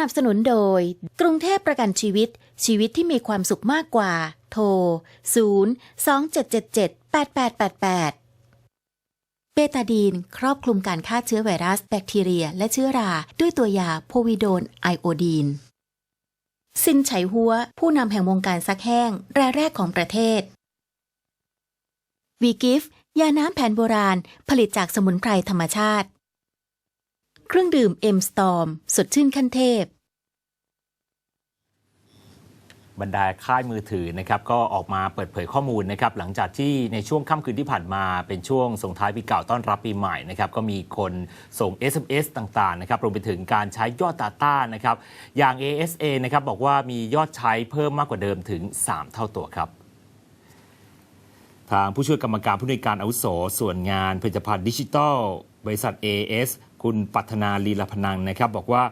นับสนุนโดย กรุงเทพประกันชีวิต ชีวิตที่มีความสุขมากกว่า โทร 0 2 7 7 7 8 8 8 8 เบตาดีน ครอบคลุมการฆ่าเชื้อไวรัส แบคทีเรีย และเชื้อรา ด้วยตัวยาโพวิโดนไอโอดีน ซินไฉหัว ผู้นำแห่งวงการซักแห้ง รายแรกของประเทศวีกิฟยาน้ำแผนโบราณ ผลิตจากสมุนไพรธรรมชาติ เครื่องดื่มเอ็มสตอมสดชื่นขั้นเทพ บรรดาค่ายมือถือนะครับก็ออกมาเปิดเผยข้อมูลนะครับหลังจากที่ในช่วงค่ำคืนที่ผ่านมาเป็นช่วงส่งท้ายปีเก่าต้อนรับปีใหม่นะครับก็มีคนส่ง SMS ต่างๆนะครับรวมไปถึงการใช้ยอด Data นะครับอย่าง ASA นะครับบอกว่ามียอดใช้เพิ่มมากกว่าเดิมถึง 3 เท่าตัวครับ ทางผู้ช่วยกรรมการผู้ในวยการอาวุโสส่วนงานผลิตภัณฑ์ดิจิทัล บริษัท AS คุณปัฒนาลีลาพนังนะครับ บอกว่า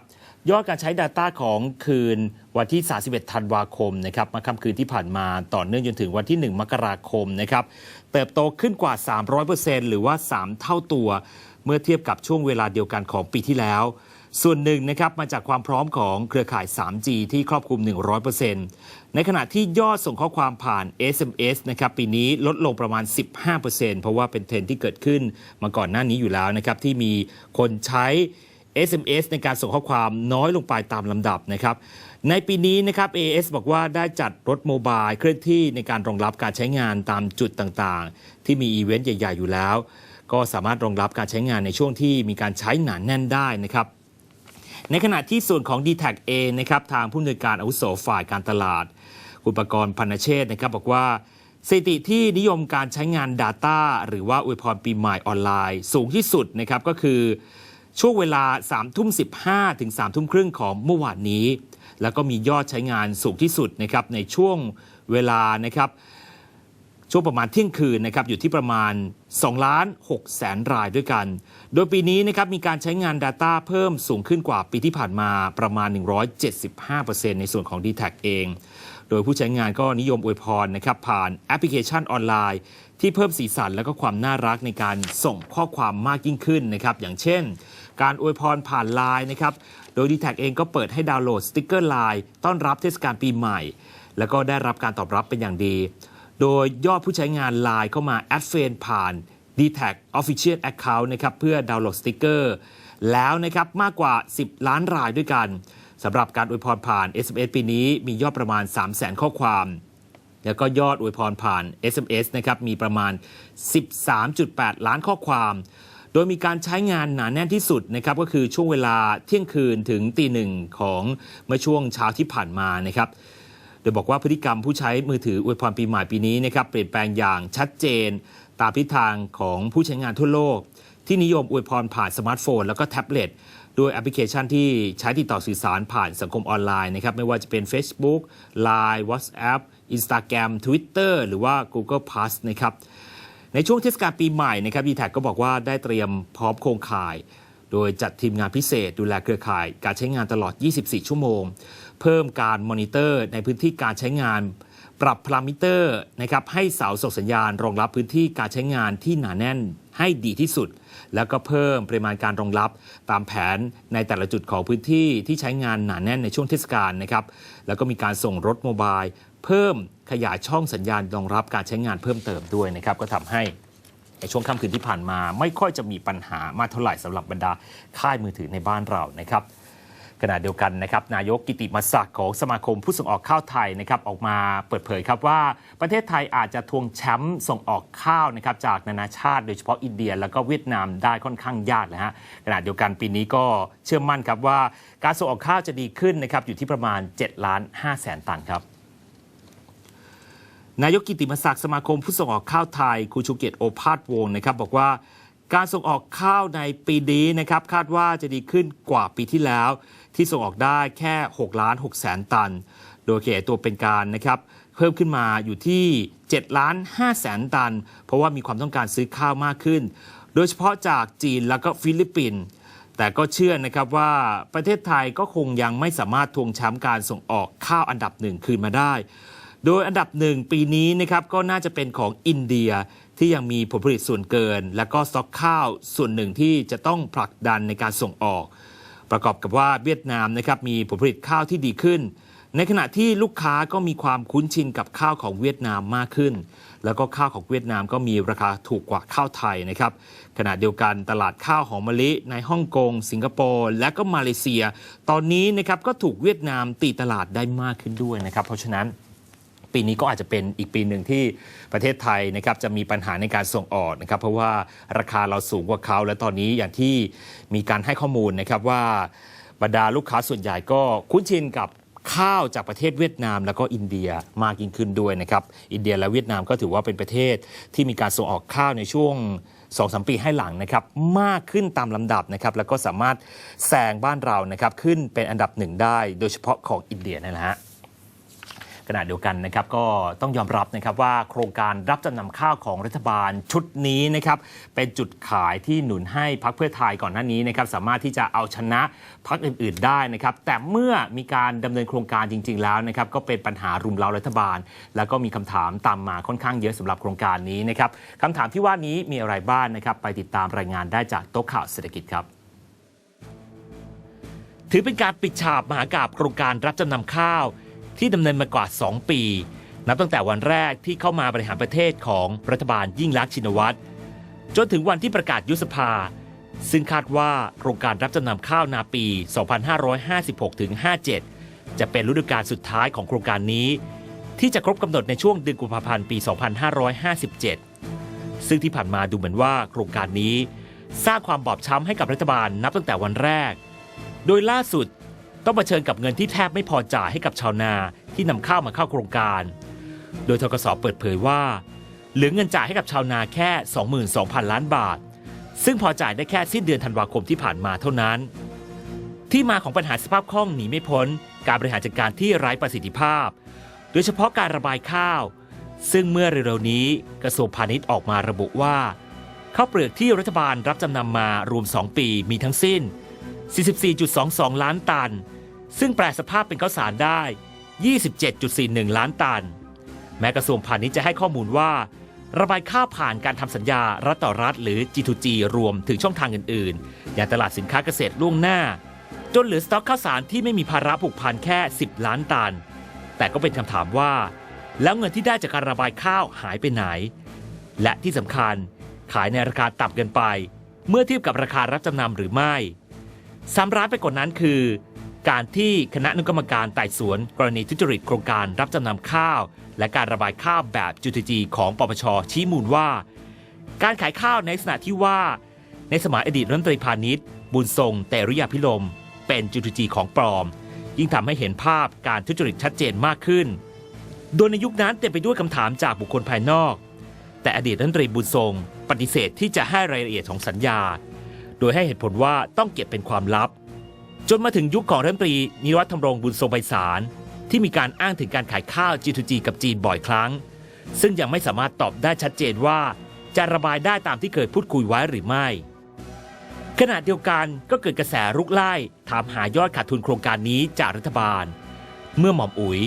ยอดการใช้ Data ของคืนวันที่ 31 ธันวาคมนะครับมาค่ำคืนที่ผ่านมาต่อเนื่องจนถึงวันที่ 1 มกราคมนะครับ เติบโตขึ้นกว่า 300%หรือว่า 3 เท่าตัว เมื่อเทียบกับช่วงเวลาเดียวกันของปีที่แล้ว ส่วนหนึ่งนะครับมาจากความพร้อมของเครือข่าย 3G ที่ครอบคลุม 100%ในขณะที่ยอดส่งข้อความผ่าน SMS นะครับปีนี้ลดลงประมาณ 15%เพราะว่าเป็นเทรนที่เกิดขึ้นมาก่อนหน้านี้อยู่แล้วนะครับที่มีคนใช้ SMS ในการส่งข้อความน้อยลงไปตามลำดับนะครับ ในปีนี้นะครับ AS บอกว่าได้จัดรถโมบายเคลื่อนที่ในการรองรับการใช้งานตามจุดต่างๆ ที่มีอีเวนต์ใหญ่ ๆ อยู่แล้ว ก็สามารถรองรับการใช้งานในช่วงที่มีการใช้หนานแน่นได้นะครับ ในขณะที่ส่วนของ d t แทเองนะครับทางผู้อำนวยการอาวุโสฝ่ายการตลาด คุณประกรณ์พันเชษ์นะครับบอกว่าสถิติที่นิยมการใช้งาน Data หรือว่าอวยพรปีใหม่ออนไลน์ สูงที่สุดนะครับก็คือช่วงเวลา3ทุ่ม15 ถึง3ทุ่มครึ่งของเมื่อวานนี้ แล้วก็มียอดใช้งานสูงที่สุดนะครับในช่วงเวลานะครับ ช่วงประมาณเที่ยงคืนนะครับอยู่ที่ประมาณ2ล้าน6แสนรายด้วยกัน โดยปีนี้นะครับมีการใช้งาน Data เพิ่มสูงขึ้นกว่าปีที่ผ่านมาประมาณ 175%ในส่วนของ d t แทเอง โดยผู้ใช้งานก็นิยมอวยพรนะครับผ่านแอปพลิเคชันออนไลน์ ที่เพิ่มสีสันและก็ความน่ารักในการส่งข้อความมากยิ่งขึ้นนะครับอย่างเช่น การอวยพรผ่านไลน์นะครับโดย d t แทเองก็เปิดให้ดาวน์โหลดสติกเกอร์ไลน์ต้อนรับเทศกาลปีใหม่ แล้วก็ได้รับการตอบรับเป็นอย่างดี โดยยอดผู้ใช้งานไลน์เข้ามาแอดเฟนผ่าน d t แท Official Account นะครับเพื่อดาวน์โหลดสติกเกอร์ แล้วนะครับมากกว่า 10 ล้านรายด้วยกันสำหรับการอวยพรผ่าน SMS ปีนี้มียอดประมาณ 3 0 0 0 0 0 ข้อความ แล้วก็ยอดอวยพรผ่าน SMS นะครับมีประมาณ 13.8 ล้านข้อความ โดยมีการใช้งานหนาแน่นที่สุดนะครับก็คือช่วงเวลาเที่ยงคืนถึงตีหนึ่งของเมื่อช่วงเช้าที่ผ่านมานะครับ ดยบอกว่าพฤติกรรมผู้ใช้มือถืออวยพรปีใหม่ปีนี้นะครับเปลี่ยนแปลงอย่างชัดเจน ตามทิศทางของผู้ใช้งานทั่วโลก ที่นิยมอวยพรผ่านสมาร์ทโฟน แล้วก็แท็บเล็ตด้วยแอปพลิเคชันที่ใช้ติดต่อสื่อสารผ่านสังคมออนไลน์นะครับไม่ว่าจะเป็น Facebook Line WhatsApp Instagram Twitter หรือว่า Google Plus นะครับในช่วงเทศกาลปีใหม่นะครับ d t แท็ก็บอกว่าได้เตรียมพร้อมโครงข่าย โดยจัดทีมงานพิเศษดูแลเครือข่าย การใช้งานตลอด 24 ชั่วโมง เพิ่มการมอนิเตอร์ในพื้นที่การใช้งาน ปรับพารามิเตอร์นะครับให้เสาส่งสัญญาณ รองรับพื้นที่การใช้งานที่หนาแน่นให้ดีที่สุด แล้วก็เพิ่มปริมาณการรองรับตามแผนในแต่ละจุดของพื้นที่ที่ใช้งานหนาแน่นในช่วงเทศกาลนะครับ แล้วก็มีการส่งรถโมบาย เพิ่มขยายช่องสัญญาณรองรับการใช้งานเพิ่มเติมด้วยนะครับ ก็ทำให้ ในช่วงค่ำคืนที่ผ่านมา ไม่ค่อยจะมีปัญหามากเท่าไหร่สำหรับบรรดาค่ายมือถือในบ้านเรานะครับขณะเดียวกันนะครับนายกกิติมศักดิ์ของสมาคมผู้ส่งออกข้าวไทยนะครับออกมาเปิดเผยครับว่าประเทศไทยอาจจะทวงแชมป์ส่งออกข้าวนะครับจากนานาชาติ โดยเฉพาะอินเดีย แล้วก็เวียดนามได้ค่อนข้างยากนะฮะขณะเดียวกันปีนี้ก็เชื่อมั่นครับว่า การส่งออกข้าวจะดีขึ้นนะครับอยู่ที่ประมาณ 7 ล้าน5แสนตันครับ นายกกิติมศักดิ์สมาคมผู้ส่งออกข้าวไทยคุณชูเกียรติโอภาสวงศ์นะครับ บอกว่าการส่งออกข้าวในปีนี้นะครับ คาดว่าจะดีขึ้นกว่าปีที่แล้ว ที่ส่งออกได้แค่6ล้าน6แสนตัน โดยเขยายตัวเป็นการนะครับ เพิ่มขึ้นมาอยู่ที่7ล้าน5แสนตัน เพราะว่ามีความต้องการซื้อข้าวมากขึ้น โดยเฉพาะจากจีนแล้วก็ฟิลิปปินส์แต่ก็เชื่อนะครับว่าประเทศไทยก็คงยังไม่สามารถทวงแชมป์การส่งออกข้าวอันดับหนึ่งคืนมาได้ โดยอันดับหนึ่งปีนี้นะครับก็น่าจะเป็นของอินเดียที่ยังมีผลผลิตส่วนเกิน และก็สต็อกข้าวส่วนหนึ่งที่จะต้องผลักดันในการส่งออก ประกอบกับว่าเวียดนามนะครับมีผลผลิตข้าวที่ดีขึ้น ในขณะที่ลูกค้าก็มีความคุ้นชินกับข้าวของเวียดนามมากขึ้น แล้วก็ข้าวของเวียดนามก็มีราคาถูกกว่าข้าวไทยนะครับขณะเดียวกันตลาดข้าวหอมมะลิในฮ่องกง สิงคโปร์และก็มาเลเซีย ตอนนี้นะครับก็ถูกเวียดนามตีตลาดได้มากขึ้นด้วยนะครับเพราะฉะนั้น ปีนี้ก็อาจจะเป็นอีกปีหนึ่งที่ประเทศไทยนะครับจะมีปัญหาในการส่งออกนะครับ เพราะว่าราคาเราสูงกว่าเขา และตอนนี้อย่างที่มีการให้ข้อมูลนะครับว่าบรรดาลูกค้าส่วนใหญ่ก็คุ้นชินกับข้าวจากประเทศเวียดนาม แล้วก็อินเดียมากยิ่งขึ้นด้วยนะครับ อินเดียและเวียดนามก็ถือว่าเป็นประเทศที่มีการส่งออกข้าวในช่วง2-3ปีให้หลังนะครับมากขึ้นตามลำดับนะครับแล้วก็สามารถแซงบ้านเรานะครับขึ้นเป็นอันดับหนึ่งได้ โดยเฉพาะของอินเดียนะฮะ ขณะเดียวกันนะครับก็ต้องยอมรับนะครับว่าโครงการรับจำนำข้าวของรัฐบาลชุดนี้นะครับเป็นจุดขายที่หนุนให้พักเพื่อไทยก่อนหน้านี้นะครับสามารถที่จะเอาชนะพักอื่น ๆ ได้นะครับแต่เมื่อมีการดำเนินโครงการจริง ๆ แล้วนะครับก็เป็นปัญหารุมเร้ารัฐบาล แล้วก็มีคำถามตามมาค่อนข้างเยอะสำหรับโครงการนี้นะครับคำถามที่ว่านี้มีอะไรบ้างนะครับไปติดตามรายงานได้จากโต๊ะข่าวเศรษฐกิจครับถือเป็นการปิดฉาบมหากาบโครงการรับจำนำข้าว ที่ดำเนินมากว่า 2 ปี นับตั้งแต่วันแรกที่เข้ามาบริหารประเทศของรัฐบาลยิ่งลักษณ์ชินวัตรจนถึงวันที่ประกาศยุบสภา ซึ่งคาดว่าโครงการรับจำนำข้าวนาปี 2556-57 จะเป็นฤดูกาลสุดท้ายของโครงการนี้ ที่จะครบกำหนดในช่วงเดือนกุมภาพันธ์ปี 2557 ซึ่งที่ผ่านมาดูเหมือนว่าโครงการนี้ สร้างความบอบช้ำให้กับรัฐบาลนับตั้งแต่วันแรก โดยล่าสุด ต้องเผชิญกับเงินที่แทบไม่พอจ่ายให้กับชาวนาที่นำข้าวมาเข้าโครงการ โดยทกสเปิดเผยว่า เหลือเงินจ่ายให้กับชาวนาแค่ 22,000 ล้านบาท ซึ่งพอจ่ายได้แค่สิ้นเดือนธันวาคมที่ผ่านมาเท่านั้น ที่มาของปัญหาสภาพคล่องหนีไม่พ้น การบริหารจัดการที่ไร้ประสิทธิภาพ โดยเฉพาะการระบายข้าว ซึ่งเมื่อเร็วๆนี้กระทรวงพาณิชย์ออกมาระบุว่าข้าวเปลือกที่รัฐบาลรับจำนำมารวม 2 ปีมีทั้งสิ้น 44.22 ล้านตัน ซึ่งแปลสภาพเป็นข้าวสารได้ 27.41 ล้านตัน แม้กระทรวงพาณิชย์จะให้ข้อมูลว่า ระบายข้าวผ่านการทำสัญญารัฐต่อรัฐหรือ G2G รวมถึงช่องทางอื่นๆ อย่างตลาดสินค้าเกษตรล่วงหน้า จนเหลือสต็อกข้าวสารที่ไม่มีภาระผูกพันแค่ 10 ล้านตัน แต่ก็เป็นคำถามว่า แล้วเงินที่ได้จากการระบายข้าวหายไปไหน และที่สำคัญขายในราคาต่ำเกินไป เมื่อเทียบกับราคารับจำนำหรือไม่ซ้ำร้ายไปกว่านั้นคือ การที่คณะอนุกรรมการไต่สวน กรณีทุจริตโครงการรับจำนำข้าว และการระบายข้าวแบบจุตจีของปปชชี้มูลว่า การขายข้าวในลักษณะที่ว่า ในสมัยอดีตรัฐมนตรีพาณิชย์ บุญทรงแต่ริยาพิลมเป็นจุตจีของปลอม ยิ่งทำให้เห็นภาพการทุจริตชัดเจนมากขึ้น โดยในยุคนั้นเต็มไปด้วยคำถามจากบุคคลภายนอก แต่อดีตรัฐมนตรีบุญทรง ปฏิเสธที่จะให้รายละเอียดของสัญญา โดยให้เหตุผลว่าต้องเก็บเป็นความลับ จนมาถึงยุคของรัฐมนตรีนิวัฒน์ธรรมรงบุญทรงไพศาลที่มีการอ้างถึงการขายข้าว G2G กับจีนบ่อยครั้ง ซึ่งยังไม่สามารถตอบได้ชัดเจนว่าจะระบายได้ตามที่เคยพูดคุยไว้หรือไม่ ขณะเดียวกันก็เกิดกระแสรุกไล่ถามหายอดขาดทุนโครงการนี้จากรัฐบาล เมื่อหม่อมอุ๋ย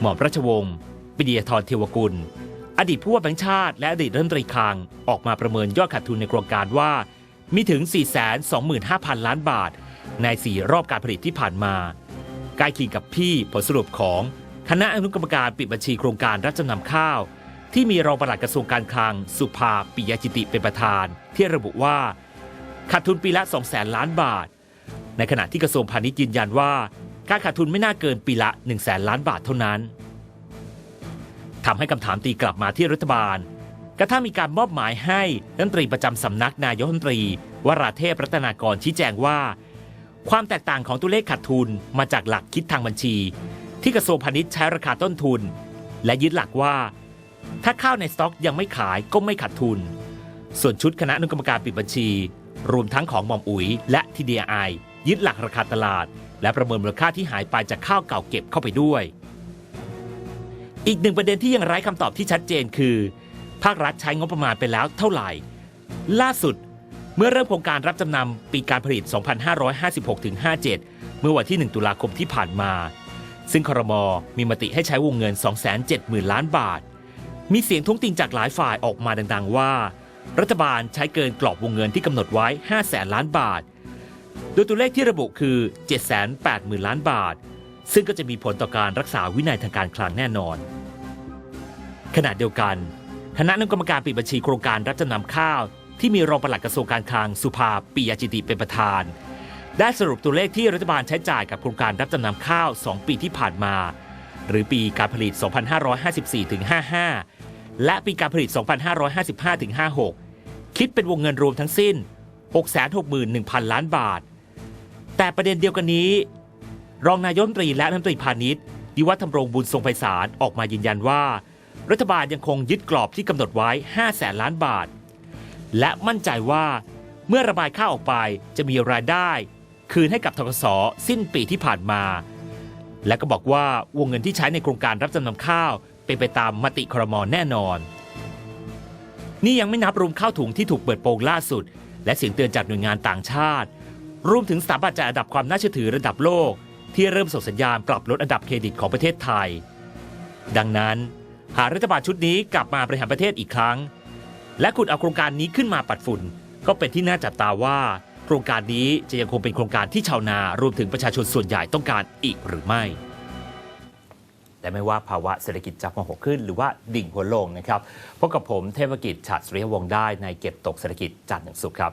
หม่อมราชวงศ์ปิยธรเทวกุล อดีตผู้ว่าแบงค์ชาติ และอดีตรัฐมนตรีคลังออกมาประเมินยอดขาดทุนในโครงการว่า มีถึง 425,000 ล้านบาท ใน 4 รอบการผลิตที่ผ่านมา ใกล้เคียงกับพี่ผลสรุปของคณะอนุกรรมการปิดบัญชีโครงการรับจำนำข้าว ที่มีรองปลัดกระทรวงการคลัง สุภาปิยจิติเป็นประธาน ที่ระบุว่าขาดทุนปีละ2แสนล้านบาท ในขณะที่กระทรวงพาณิชย์ยืนยันว่า การขาดทุนไม่น่าเกินปีละ1แสนล้านบาทเท่านั้นทำให้คำถามตีกลับมาที่รัฐบาล กระทั่งมีการมอบหมายให้รัฐมนตรีประจำสำนักนายกรัฐมนตรี วราเทพรัตนากรชี้แจงว่า ความแตกต่างของตัวเลขขาดทุนมาจากหลักคิดทางบัญชี ที่กระทรวงพาณิชย์ใช้ราคาต้นทุน และยึดหลักว่า ถ้าข้าวในสต็อกยังไม่ขายก็ไม่ขาดทุน ส่วนชุดคณะอนุกรรมการปิดบัญชี รวมทั้งของหม่อมอุ๋ยและ TDI ยึดหลักราคาตลาด และประเมินมูลค่าที่หายไปจากข้าวเก่าเก็บเข้าไปด้วย อีกหนึ่งประเด็นที่ยังไร้คำตอบที่ชัดเจนคือ ภาครัฐใช้งบประมาณไปแล้วเท่าไหร่ ล่าสุด เมื่อเริ่มโครงการรับจำนำปีการผลิต 2556-57 เมื่อวันที่ 1 ตุลาคมที่ผ่านมา ซึ่งครมมีมติให้ใช้วงเงิน 270,000 ล้านบาท มีเสียงท้วงติงจากหลายฝ่ายออกมาดังๆว่า รัฐบาลใช้เกินกรอบวงเงินที่กำหนดไว้5แสนล้านบาท โดยตัวเลขที่ระบุคือ 780,000 ล้านบาท ซึ่งก็จะมีผลต่อการรักษาวินัยทางการคลังแน่นอน ขณะเดียวกันคณะอนุกรรมการปิดบัญชีโครงการรับจำนำข้าว ที่มีรองปลัดกระทรวงการคลังสุภาปิยจิติเป็นประธาน ได้สรุปตัวเลขที่รัฐบาลใช้จ่ายกับโครงการรับจำนำข้าว 2 ปีที่ผ่านมา หรือปีการผลิต 2554-55 และปีการผลิต 2555-56 คิดเป็นวงเงินรวมทั้งสิ้น 661,000 ล้านบาท แต่ประเด็นเดียวกันนี้ รองนายมนตรีและรัฐมนตรีพาณิชย์ดิวัฒน์ธำรงบุญทรงไพศาลออกมายืนยันว่า รัฐบาลยังคงยึดกรอบที่กำหนดไว้ 5 แสนล้านบาท และมั่นใจว่าเมื่อระบายข้าวออกไปจะมีรายได้ คืนให้กับทกสสิ้นปีที่ผ่านมา และก็บอกว่าวงเงินที่ใช้ในโครงการรับจำนำข้าวเป็นไปตามมติครมแน่นอน นี่ยังไม่นับรวมข้าวถุงที่ถูกเปิดโปงล่าสุด และเสียงเตือนจากหน่วยงานต่างชาติ รวมถึงสถาบันจัดอันดับความน่าเชื่อถือระดับโลก ที่เริ่มส่งสัญญาณปรับลดอันดับเครดิตของประเทศไทย ดังนั้น หากรัฐบาลชุดนี้กลับมาบริหารประเทศอีกครั้ง และขุดเอาโครงการนี้ขึ้นมาปัดฝุ่น ก็เป็นที่น่าจับตาว่า โครงการนี้จะยังคงเป็นโครงการที่ชาวนารวมถึงประชาชนส่วนใหญ่ต้องการอีกหรือไม่แต่ไม่ว่าภาวะเศรษฐกิจจะมโหขึ้น หรือว่าดิ่งหัวลงนะครับพบกับผมเทพกิจฉัตรสุริยวงศ์ได้ในเก็บตกเศรษฐกิจจันทร์หนึ่งสุขครับ